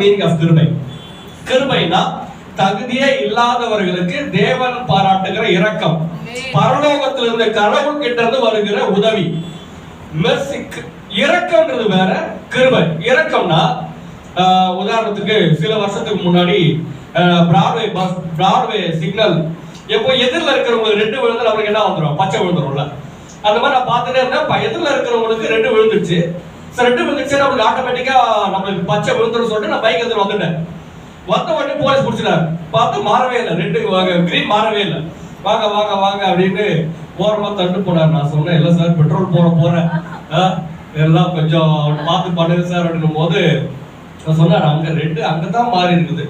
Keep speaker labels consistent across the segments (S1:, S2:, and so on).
S1: Meaning of கிருபை. கிருபைனா தகுதியே இல்லாதவர்களுக்கு தேவன் பாராட்டுகிற இரக்கம். பரலோகத்திலிருந்து கடவுள் கிட்ட இருந்து வருகிற உதவி. இரக்கம்ன்றது வேற கிருபை. இரக்கம்னா உதாரணத்துக்கு சில வருஷத்துக்கு முன்னாடி பிராட்வே பஸ் பிராட்வே சிக்னல் எப்போ எதிரில் இருக்கிறவங்களுக்கு ரெண்டு விழுந்தா அவருக்கு என்ன வந்துடும் பச்சை விழுந்துரும்ல. அந்த மாதிரி நான் பார்த்துட்டே இருந்தேன். எதிரில் இருக்கிறவங்களுக்கு ரெண்டு விழுந்துச்சு சரி ரெண்டு விழுந்துச்சு நம்மளுக்கு ஆட்டோமேட்டிக்கா நம்மளுக்கு பச்சை விழுந்துரும் சொல்லிட்டு நான் பைக் எடுத்து வந்துட்டேன். வந்த உடனே போலீஸ் பிடிச்சிட்டாரு. பார்த்து மாறவே இல்லை. ரெண்டு கிரீன் மாறவே இல்லை. வாங்க வாங்க வாங்க அப்படின்னு ஓரமாக தண்டு போனார். நான் சொன்னேன் இல்லை சார் பெட்ரோல் போட போறேன். ஆ, எல்லாம் கொஞ்சம் பார்த்து பண்ணுங்க சார் அப்படின்னும் போது நான் சொன்னார் அங்கே ரெண்டு அங்கே தான் மாறி இருக்குது.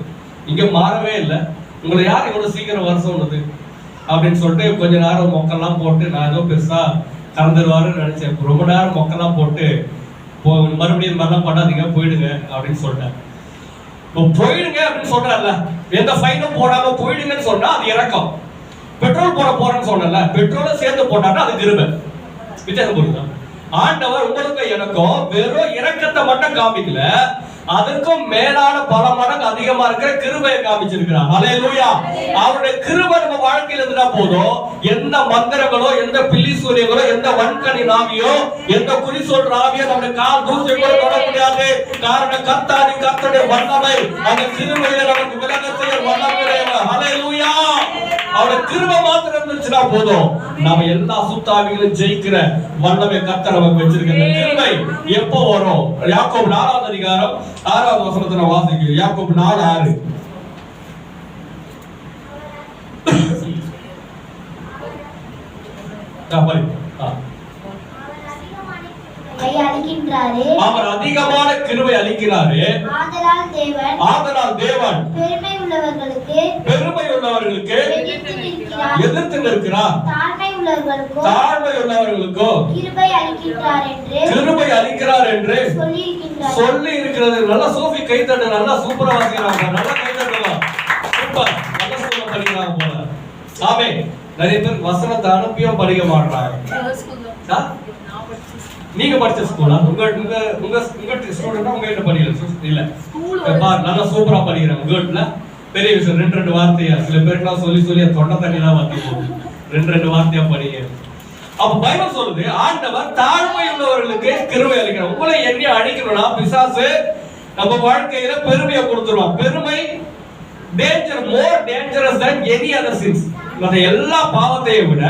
S1: இங்கே மாறவே இல்லை. உங்களை யார் இவ்வளோ சீக்கிரம் வர சொன்னது? அப்படின்னு சொல்லிட்டு கொஞ்ச நேரம் மொக்கெல்லாம் போட்டு நான் ஏதோ பெருசாக கலந்துருவாருன்னு நினச்சேன். ரொம்ப நேரம் மொக்கெல்லாம் போட்டு போ மறுபடியும் இந்த மாதிரிலாம் பண்ணாதீங்க போயிடுங்க அப்படின்னு சொல்லிட்டேன் இப்போ போயிடுங்க அப்படின்னு சொல்றாருல எந்த ஃபைனும் போடாம போயிடுங்கன்னு சொன்னா அது இறக்கம். பெட்ரோல் போட போறேன்னு சொன்னல பெட்ரோலை சேர்த்து போட்டான்னா அது கிருபை வித்தியாசம் புரியுதா? ஆண்டவர் உங்களுக்கு எனக்கும் வெறும் இறக்கத்தை மட்டும் காமிக்கல அதற்கும் மேலான பல மடங்கு அதிகமா இருக்கிற கிருபையை காமிச்சிருக்கிறார். அலையலூயா அவருடைய கிருப நம்ம வாழ்க்கையில இருந்தா போதும். எந்த மந்திரங்களோ எந்த பில்லி சூரியங்களோ எந்த வன்கனி நாவியோ எந்த குறி சொல்ற ஆவியோ நம்முடைய கால் தூசி கூட தொட முடியாது காரணம் கத்தாதி கத்தடைய வல்லமை. அந்த கிருபையில நமக்கு விலக செய்ய வல்லமையுடையவர் அவருடைய கிருப மாத்திரம் இருந்துச்சுன்னா போதும். நாம எல்லா சுத்தாவிகளும் ஜெயிக்கிற வல்லமை கத்த நமக்கு வச்சிருக்கிற கிருபை எப்போ வரும்? யாக்கோப் நாலாவது அதிகாரம் ஆறாவது வசனத்தை நான் வாசிக்கிறேன். யாக்கோபு நாலு ஆறு ஆ, படி. ஆ.
S2: கிருபையை அளிக்கின்றாரே
S1: அவர் அதிகமான கிருபை அளிக்கிறாரு.
S2: ஆதலால் தேவன் பெருமை உள்ளவர்களுக்கு
S1: பெருமை உள்ளவர்களுக்கு
S2: எதிர்த்து நிற்கிறார் தாழ்மை உள்ளவர்களுக்கோ கிருபை அளிக்கின்றார் என்று
S1: கிருபை அளிக்கிறார் என்று சொல்லி இருக்கிறது நல்லா சோஃபி கைத்தட்டு நல்லா சூப்பரா வாசிக்கிறாங்க. நல்லா கைத்தட்டலாம் சூப்பர். நல்ல ஸ்கூல்ல படிக்கிறாங்க போல. ஆமே நிறைய பேர் வசனத்தை அனுப்பியும் படிக்க மாட்டாங்க? நீங்க படிச்ச ஸ்கூலா உங்க உங்க உங்க உங்க ஸ்டூடெண்டா உங்க கிட்ட படிக்கல. இல்ல. நல்லா சூப்பரா படிக்கிறாங்க குட்ல பெரிய விஷயம் ரெண்டு ரெண்டு வார்த்தையா? சில பேருக்குலாம் சொல்லி சொல்லி தொண்டை தண்ணி தான் வார்த்தை போகுது. ரெண்டு ரெண்டு வார்த்தையா படிங்க. அப்ப பைபிள் சொல்லுது ஆண்டவர் தாழ்மை உள்ளவர்களுக்கு கிருபை அளிக்கிறார். உங்களை எண்ணி அழிக்கணும்னா பிசாசு நம்ம வாழ்க்கையில பெருமையை கொடுத்துருவான். பெருமை danger more dangerous than any other sins மற்ற எல்லா பாவத்தையும் விட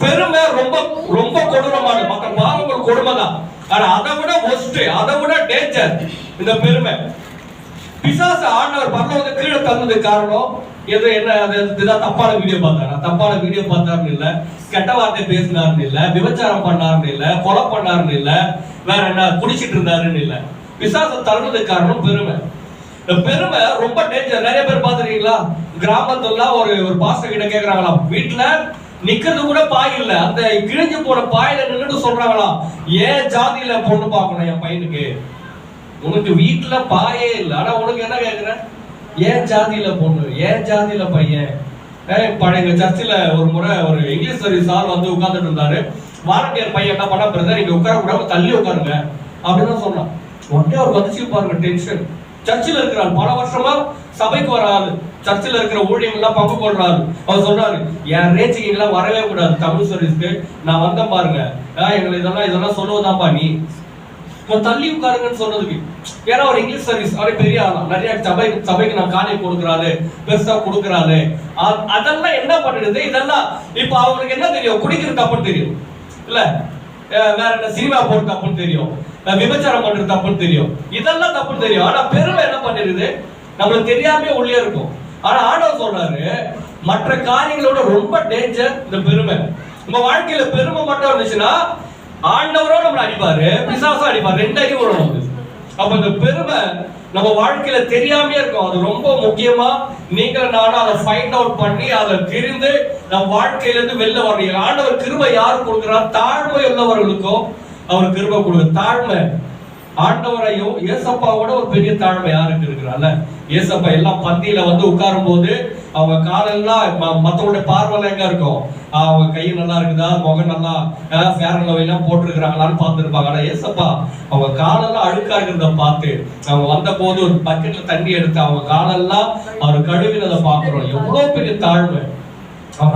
S1: பெருமை ரொம்ப ரொம்ப கொடூரமானது. மற்ற பாவங்கள் கொடுமை தான் ஆனா அதை விட ஒஸ்ட் அதை விட டேஞ்சர் இந்த பெருமை. பிசாசு ஆண்டவர் பரலோகத்தை கீழே தந்தது காரணம் எது என்ன அது இதுதான் தப்பான வீடியோ பார்த்தாரா? தப்பான வீடியோ பார்த்தாருன்னு இல்ல. கெட்ட வார்த்தை பேசினாருன்னு இல்ல. விபச்சாரம் பண்ணாருன்னு இல்ல. கொலை பண்ணாருன்னு இல்ல. வேற என்ன குடிச்சிட்டு இருந்தாருன்னு இல்ல. பிசாசு தள்ளுறதுக்கு காரணம் பெருமை. இந்த பெருமை ரொம்ப டேஞ்சர் நிறைய பேர் பாத்துருக்கீங்களா கிராமத்துல ஒரு ஒரு பாஸ்டர் கிட்ட கேக்குறாங்களாம் வீட்டுல நிக்கிறது கூட பாய் இல்ல. அந்த கிழிஞ்சு போன பாயில நின்றுட்டு சொல்றாங்களாம் ஏன் ஜாதியில பொண்ணு பார்க்கணும் என் பையனுக்கு? உனக்கு வீட்டுல பாயே இல்ல. ஆனா உனக்கு என்ன கேக்குற? ஏன் ஜாதியில பொண்ணு? ஏன் ஜாதியில பையன்? பழைய சர்ச்சில் ஒரு முறை ஒரு இங்கிலீஷ் சரி சார் வந்து உட்கார்ந்துட்டு இருந்தாரு. வாலண்டியர் பையன் என்ன பண்ணா பிரதர் இங்க உட்கார கூடாது தள்ளி உட்காருங்க. அப்படின்னு தான் சொன்னான். உடனே அவர் வந்துச்சு பாருங்க டென்ஷன். சர்ச்சில் இருக்கிறார். பல வருஷமா சபைக்கு வராது. சர்ச்சில் இருக்கிற ஊழியங்கள்லாம் பங்கு கொள்றாரு. அவர் சொல்றாரு என் ரேஞ்சுக்கு எல்லாம் வரவே கூடாது. தமிழ் சர்வீஸ்க்கு நான் வந்தேன் பாருங்க. எங்களை இதெல்லாம் இதெல்லாம் சொல்லுவதாப்பா நீ. தள்ளி உட்காருங்கன்னு சொன்னதுக்கு. ஏன்னா ஒரு இங்கிலீஷ் சர்வீஸ் அவரே பெரிய ஆளா. நிறைய சபை சபைக்கு நான் காலை கொடுக்குறாரு பெருசா கொடுக்குறாரு. அதெல்லாம் என்ன பண்ணிடுது இதெல்லாம் இப்ப அவங்களுக்கு என்ன தெரியும்? குடிக்கிறது தப்புன்னு தெரியும். இல்ல? வேற என்ன சினிமா போட்டு தப்புன்னு தெரியும். விபச்சாரம் பண்றது தப்புன்னு தெரியும். இதெல்லாம் தப்புன்னு தெரியும். ஆனா பெருமை என்ன பண்ணிடுது நம்மளுக்கு தெரியாமே உள்ளே இருக்கும். ஆனா ஆண்டவர் சொல்றாரு மற்ற காரியங்களோட ரொம்ப டேஞ்சர் இந்த பெருமை. நம்ம வாழ்க்கையில பெருமை மட்டும் இருந்துச்சுன்னா ஆண்டவரோ நம்மளை அடிப்பாரு பிசாசம் அடிப்பாரு ரெண்டு அடி வரும் அப்ப இந்த பெருமை நம்ம வாழ்க்கையில தெரியாமயே இருக்கும். அது ரொம்ப முக்கியமா நீங்களும் நானும் அதை ஃபைண்ட் அவுட் பண்ணி அதை தெரிந்து நம் வாழ்க்கையில இருந்து வெளில வரணும். ஆண்டவர் கிருபை யாரு கொடுக்கிறார்? தாழ்மை உள்ளவர்களுக்கும் அவர் கிருபை கொடுக்குற தாழ்மை. ஆண்டவரையும் ஏசப்பாவோட ஒரு பெரிய தாழ்மை யாருக்கு இருக்கிறாள் ஏசப்பா எல்லாம் பந்தியில வந்து உட்காரும் போது அவங்க காலெல்லாம் ம- மத்தவங்களுடைய பார்வைலாம் எங்க இருக்கும்? அவங்க கை நல்லா இருக்குதா? முகம் நல்லா ஃபேரன் எல்லாம் போட்டிருக்கிறாங்களான்னு பார்த்துருப்பாங்க. ஆனால் ஏசப்பா அவங்க காலெல்லாம் அழுக்கா இருக்கிறத பார்த்து அவங்க வந்த போது ஒரு பக்கெட்ல தண்ணி எடுத்து அவங்க காலெல்லாம் அவர் கழுவினதை பார்க்குறோம். எவ்வளோ பெரிய தாழ்வு.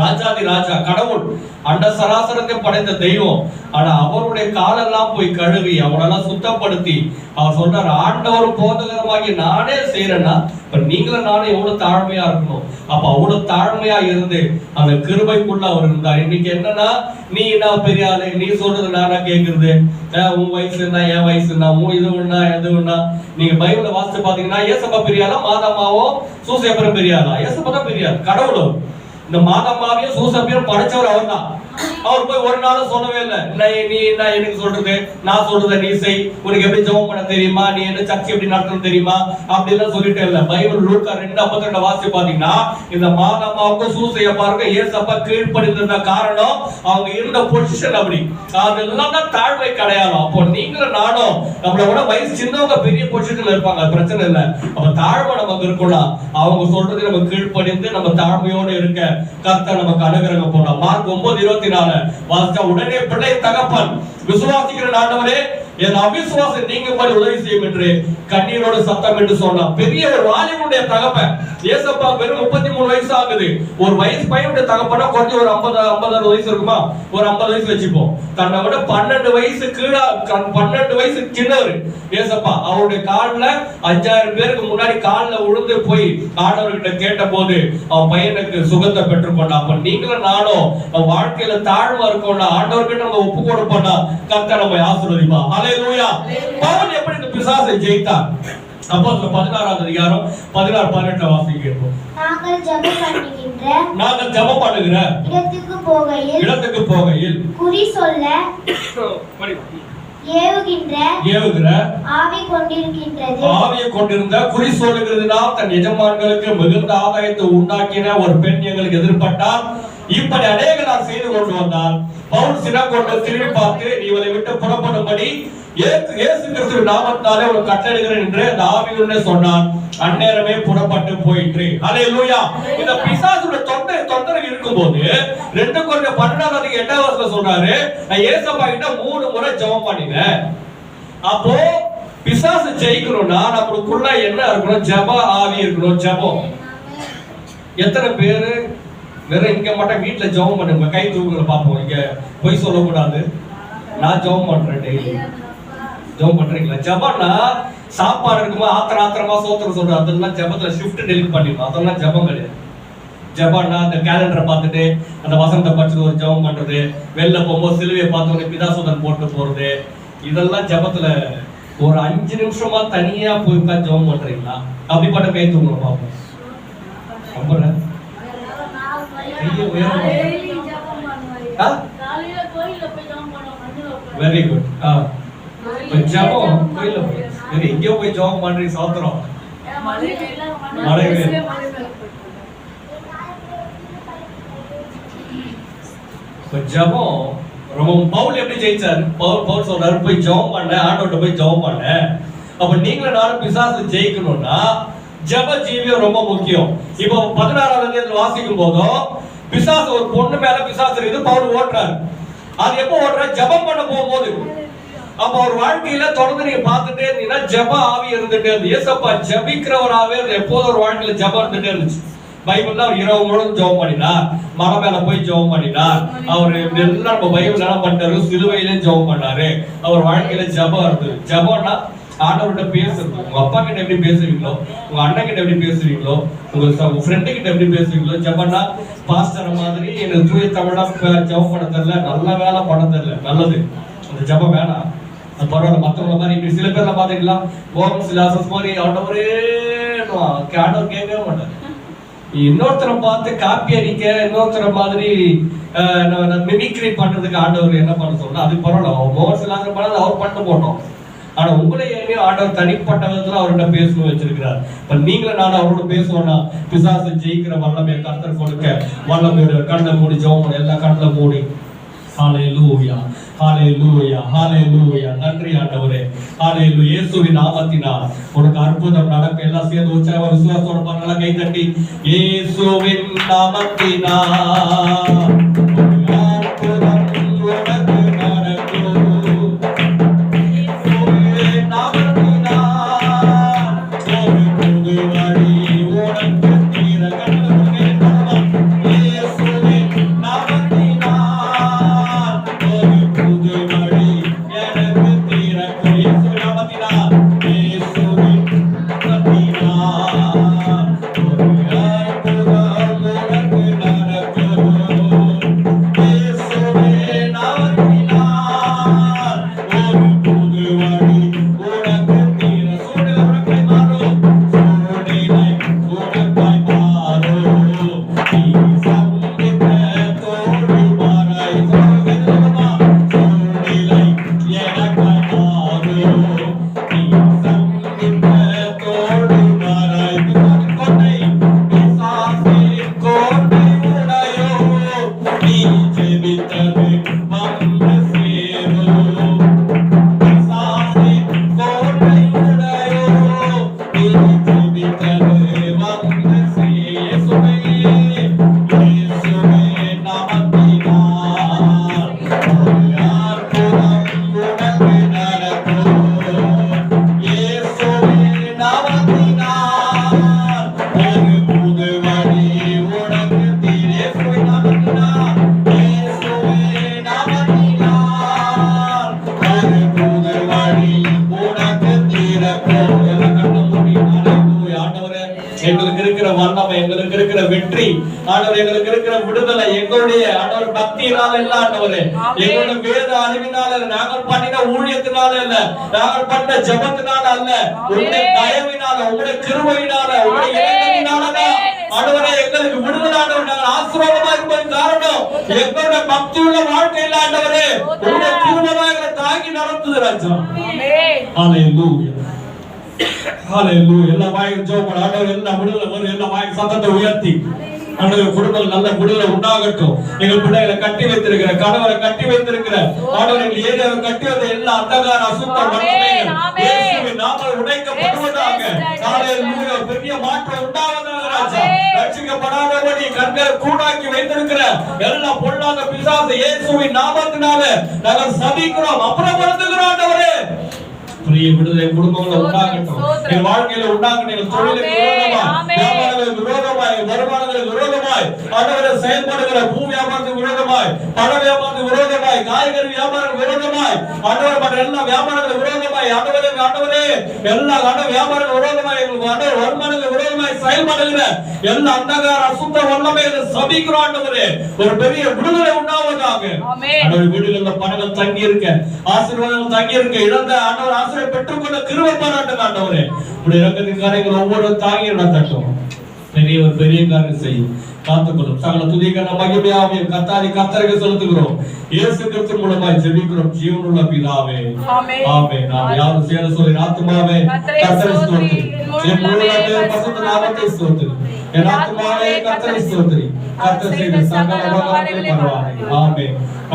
S1: ராஜாதி ராஜா கடவுள் அண்ட சராசரத்தை படைத்த தெய்வம். ஆனா அவருடைய காலெல்லாம் போய் கழுவி அவனெல்லாம் சுத்தப்படுத்தி அவர் சொல்றார் ஆண்டவர் போதகரமாகி நானே செய்யறேன்னா இப்ப நீங்களும் நானும் எவ்வளவு தாழ்மையா இருக்கணும்? அப்ப அவ்வளவு தாழ்மையா இருந்து அந்த கிருபைக்குள்ள அவர் இருந்தார். இன்னைக்கு என்னன்னா நீ என்ன பெரிய ஆளு? நீ சொல்றது நானா கேக்குறது? உன் வயசு என்ன என் வயசு என்ன உன் இது ஒண்ணா எது ஒண்ணா நீங்க பைபிள வாசிச்சு பாத்தீங்கன்னா ஏசப்பா பெரியாளா மாதாமாவோ மாதமாவோ பெரியாளா ஏசப்பா தான் பெரியாள் இந்த மாதப்பாவையும் சூசப்பையும் படைச்சவர் அவர் தான் அவர் போய் ஒரு நாளும் சொல்லவே இல்லை. நான் நீ என்ன எனக்கு சொல்றது? நான் சொல்றத நீ செய். உனக்கு எப்படி ஜெபம் பண்ண தெரியுமா? நீ என்ன சர்ச்சை எப்படி நடத்தணும் தெரியுமா? அப்படி எல்லாம் சொல்லிட்டே இல்ல. பைபிள் லூக்கா ரெண்டு ஐம்பத்தி ரெண்டு வாசி பாத்தீங்கன்னா இந்த மாதம்மாவுக்கும் சூசைய பாருங்க ஏசப்பா கீழ்படுத்திருந்த காரணம் அவங்க இருந்த பொசிஷன் அப்படி. அதெல்லாம் தான் தாழ்வை கிடையாதும் அப்போ நீங்களும் நானும் நம்மள விட வயசு சின்னவங்க பெரிய பொசிஷன்ல இருப்பாங்க. பிரச்சனை இல்லை. அப்ப தாழ்மை நமக்கு இருக்கலாம் அவங்க சொல்றது நம்ம கீழ்ப்படிந்து நம்ம தாழ்மையோடு இருக்க கர்த்தர் நமக்கு அனுகிரகம் போனோம் மார்க் ஒன்பது இருபத்தி நாலு. வாசிச்சா உடனே பிள்ளை தகப்பன். விசுவாசிக்கிற ஆண்டவரே என் அவிசுவாசம் நீங்கும்படி உதவி செய்யும் என்று கண்ணீரோட சத்தம் என்று சொன்னான். பெரிய ஒரு வாலிபனுடைய தகப்பன். ஏசப்பா வெறும் முப்பத்தி மூணு வயசு ஆகுது. ஒரு வயசு பையனுடைய தகப்பனா கொஞ்சம் ஒரு ஐம்பது ஐம்பதாறு வயசு இருக்குமா? ஒரு ஐம்பது வயசு வச்சுப்போம். தன்னை விட பன்னெண்டு வயசு கீழா பன்னெண்டு வயசு சின்னவர் ஏசப்பா. அவருடைய காலில் அஞ்சாயிரம் பேருக்கு முன்னாடி கால்ல உழுந்து போய் ஆண்டவர்கிட்ட கேட்ட போது அவன் பையனுக்கு சுகத்தை பெற்றுக்கொண்டான் அப்ப நீங்களும் நானும் வாழ்க்கையில தாழ்வா இருக்கோம்னா ஆண்டவர்கிட்ட நம்ம ஒப்பு கொடுப்போம்னா கர்த்தர் நம்ம ஆசீர்வதிப்பா பவுல் எப்படி இந்த பிசாசை ஜெயித்தார்? அப்போ பதினாறாவது அதிகாரம் பதினாறு பதினெட்டு வாசி கேட்போம்.
S2: நாங்கள் ஜெபம் பண்ணுகின்ற
S1: நாங்கள் ஜெபம் பண்ணுகிற
S2: இடத்துக்கு போகையில்
S1: இடத்துக்கு போகையில்
S2: குறி சொல்ல ஏவுகின்ற
S1: ஏவுகிற
S2: ஆவி கொண்டிருக்கின்றது.
S1: ஆவியை கொண்டிருந்த குறி சொல்லுகிறதுனால் தன் எஜமான்களுக்கு மிகுந்த ஆதாயத்தை உண்டாக்கின ஒரு பெண் எங்களுக்கு எதிர்பட்டால் இப்படி அநேக நான் செய்து கொண்டு வந்தால் பவுல் சினம் கொண்டு திரும்பி பார்த்து நீ இவளை விட்டு புறப்படும்படி இயேசு இயேசு கிறிஸ்துவின் நாமத்தாலே ஒரு கட்டளைகிறேன் என்று அந்த ஆவியுடனே சொன்னான். அந்நேரமே புறப்பட்டு போயிற்று. ஹalleluya. இந்த பிசாசுட தொண்டை தொந்தரவு இருக்கும்போது ரெண்டு கொஞ்சம் பன்னெண்டாவது எட்டாவது வருஷம் சொல்றாரு நான் ஏசப்பா கிட்ட மூணு முறை ஜெபம் பண்ணினேன். அப்போ பிசாசு ஜெயிக்கணும்னா நம்மளுக்குள்ள என்ன இருக்கணும்? ஜப ஆவி இருக்கணும். ஜெபம். எத்தனை பேரு? வெறும் இங்க மட்டும் வீட்டுல ஜெபம் பண்ணுங்க கை தூக்குங்க பாப்போம். இங்க பொய் சொல்லக்கூடாது. நான் ஜெபம் பண்றேன் டெய்லி ஜெபம் பண்றீங்களா? ஜெபம்னா சாப்பாடு இருக்கும்போது ஆத்திர ஆத்திரமா சோத்திரம் சொல்றோம் அதெல்லாம் ஜெபத்தில் ஷிஃப்ட் டெலிட் பண்ணிடணும். அதெல்லாம் ஜெபம் கிடையாது. ஜபான்னா அந்த கேலண்டரை பார்த்துட்டு அந்த வசனத்தை படிச்சுட்டு ஒரு ஜெபம் பண்றது வெளில போகும்போது சிலுவையை பார்த்து பிதாசுதன் போட்டு போறது. இதெல்லாம் ஜபத்துல ஒரு அஞ்சு நிமிஷமா தனியா போய் உட்கார்ந்து ஜெபம் பண்றீங்களா? அப்படிப்பட்ட கை தூங்கணும் பார்ப்போம் நம்புறேன். கையை உயரமா. வெரி குட் ஆ? ஜெபம் கோயில்ல போய். சரி எங்கேயோ போய் ஜெபம் பண்றீங்க சோத்திரம் இப்ப ஜெபம்? ரொம்ப பவுல் எப்படி ஜெயிச்சாரு? பவுல் பவுல் சொல்றாரு போய் ஜெபம் பண்ண ஆண்டவர்கிட்ட போய் ஜெபம் பண்ண. அப்ப நீங்களும் நானும் பிசாசு ஜெயிக்கணும்னா ஜெப ஜீவியம் ரொம்ப முக்கியம். இப்போ பதினாறாவது அதிகாரத்துல வாசிக்கும் போதும் பிசாசு ஒரு பொண்ணு மேல பிசாசு இருக்குது பவுல் ஓட்டுறாரு. அது எப்போ ஓட்டுறாரு? ஜெபம் பண்ண போகும்போது. அப்ப அவர் வாழ்க்கையில தொடர்ந்து நீங்க பார்த்துட்டே இருந்தீங்கன்னா ஜப ஆவி இருந்துட்டே இருந்து ஏசப்பா ஜெபிக்கிறவராவே இருந்து எப்போதும் ஒரு வாழ்க்கையில ஜெபம் இருந்துட்டே இருந்துச்சு. பைபிள்ல அவர் இரவு முழுவதும் ஜெபம் பண்ணினார். மரம் மேல போய் ஜெபம் பண்ணினார். அவர் எல்லாம் நம்ம பைபிள் என்ன பண்ணிட்டாரு? சிலுவையிலே ஜெபம் பண்ணாரு. அவர் வாழ்க்கையில ஜெபம் இருந்தது. ஜபம்னா ஆண்டவர்கிட்ட பேசுறது. உங்க அப்பா கிட்ட எப்படி பேசுவீங்களோ உங்க அண்ணன் கிட்ட எப்படி பேசுவீங்களோ உங்க ஃப்ரெண்டு கிட்ட எப்படி பேசுவீங்களோ ஜெபம்னா பாஸ்டர் மாதிரி எனக்கு தூய தமிழா ப- பண்ண தெரியல நல்ல வேலை பண்ண தெரியல. நல்லது. அந்த ஜெபம் வேணாம். அது பரவாயில்ல. மற்றவங்கள மாதிரி இப்படி சில பேர்லாம் பாத்தீங்களா மோகன் சிலாசஸ் மாதிரி ஆண்டவரே ஆண்டவர் கேட்கவே மாட்டார். இன்னொருத்தரை பார்த்து காப்பி அடிக்க இன்னொருத்தரை மாதிரி மிமிக்ரி பண்றதுக்கு ஆண்டவர் என்ன பண்ண சொன்னா அது பரவாயில்ல. அவர் மோகன் சிலாசன் பண்ணது அவர் பண்ணிட்டு போட்டோம். ஆனா உங்களை ஏமே ஆண்டவர் தனிப்பட்ட விதத்துல அவர்கிட்ட பேசணும் வச்சிருக்கிறார். இப்ப நீங்களும் நான் அவரோட பேசுவோம்னா பிசாசு ஜெயிக்கிற வல்லமையை கர்த்தர் கொடுக்க வல்லமையோட கண்ணை மூடி ஜெபம் பண்ணு, எல்லா கண்ணில் மூடி. ஹalleluya ஹalleluya ஹalleluya. நன்றி ஆண்டவரே. ஹalleluya. இயேசுவின் நாமத்தினால் உனக்கு அற்புதம் நடக்க எல்லாம் சேர்ந்து உற்சாக விசுவாசத்தோட பண்ணல கை தட்டி இயேசுவின் நாமத்தினால். எங்களுடைய வேத அறிவினால இல்ல நாங்கள் பண்ணின ஊழியத்தினால இல்ல நாங்கள் பண்ண ஜெபத்தினால அல்ல உங்களுடைய தயவினால உங்களுடைய கிருபையினால உங்களுடைய இரக்கத்தினால தான் ஆண்டவரே எங்களுக்கு விடுதலை ஆண்டவர் நாங்கள் ஆசீர்வாதமா இருப்பது காரணம் எங்களுடைய பக்தியுள்ள வாழ்க்கையில் ஆண்டவரே உங்களுடைய எங்களை தாங்கி நடத்துது ராஜா. எல்லா வாயும் ஜெபம் ஆண்டவர் எல்லா விடுதலை எல்லா வாயும் சத்தத்தை உயர்த்தி. ஆண்டவர் குடும்பங்கள் நல்ல விடுதலை உண்டாகட்டும். எங்கள் பிள்ளைகளை கட்டி வைத்திருக்கிற கணவரை கட்டி வைத்திருக்கிற ஆண்டவர் எங்கள் ஏரியாவை கட்டி வைத்த எல்லா அந்தகார அசுத்த. இயேசுவின் நாமத்தில் உடைக்கப்படுவதாக. ஹalleluya பெரிய மாற்றம் உண்டாவதாக ராஜா. ரட்சிக்கப்படாதபடி கண்களை கூடாக்கி வைத்திருக்கிற எல்லா பொல்லாத பிசாசு இயேசுவின் நாமத்தினால நாங்கள் சபிக்கிறோம் அப்புறப்படுத்துகிறோம் ஆண்டவரே. பெரிய விடுதலை குடும்பங்களை உண்டாகட்டும். என் வாழ்க்கையில உண்டாகட்டும் எங்கள் தொழிலுக்கு. விரோதமாய். வியாபாரங்களுக்கு விரோதமாய் வருமானங்களுக்கு விரோதமாய் ஆண்டவரை செயல்படுகிற பூ வியாபாரத்துக்கு விரோதமாய் பண வியாபாரத்துக்கு விரோதமாய் காய்கறி வியாபாரத்துக்கு விரோதமாய் ஆண்டவர் மற்ற எல்லா வியாபாரங்களுக்கு விரோதமாய் ஆண்டவரே ஆண்டவரே எல்லா ஆண்ட வியாபாரங்களுக்கு விரோதமாய் எங்களுக்கு ஆண்டவர் வருமானங்களுக்கு விரோதமாய் செயல்படுகிற எல்லா அந்தகார அசுத்த வல்லமைகளை சபிக்கிறோம் ஆண்டவரே ஒரு பெரிய விடுதலை உண்டாவதாக. ஆண்டவர் வீடுகள்ல பணங்கள் தங்கி இருக்க ஆசீர்வாதங்கள் தங்கி இருக்க இழந்த ஆண்டவர் ஆசிரியர் பெற்றுக்கொண்ட கிருபை பாராட்டுங்க ஆண்டவரே. உடைய இறக்கத்தின் காரியங்கள் ஒவ்வொரு தாங்கி நடத்தட்டும். பெரிய ஒரு பெரிய காரியம் செய்யும். காத்துக்கொள்ளும். சகல துதிகர மகிமையாவையும் கத்தாரி கத்தருக்கு செலுத்துகிறோம். இயேசு கிறிஸ்து மூலமாய் ஜெபிக்கிறோம். ஜீவனுள்ள பிதாவே.
S3: ஆமென்.
S1: நாம் யாரும் சேர சொல்லி
S3: கர்த்தரை
S1: கத்தரை
S3: ஸ்தோத்திரி.
S1: என் முழு பசுத்த நாமத்தை ஸ்தோத்திரி. என் ஆத்துமாவே கத்தரை ஸ்தோத்திரி. கத்தர் செய்த சகல பரவாயில்லை. ஆமென்.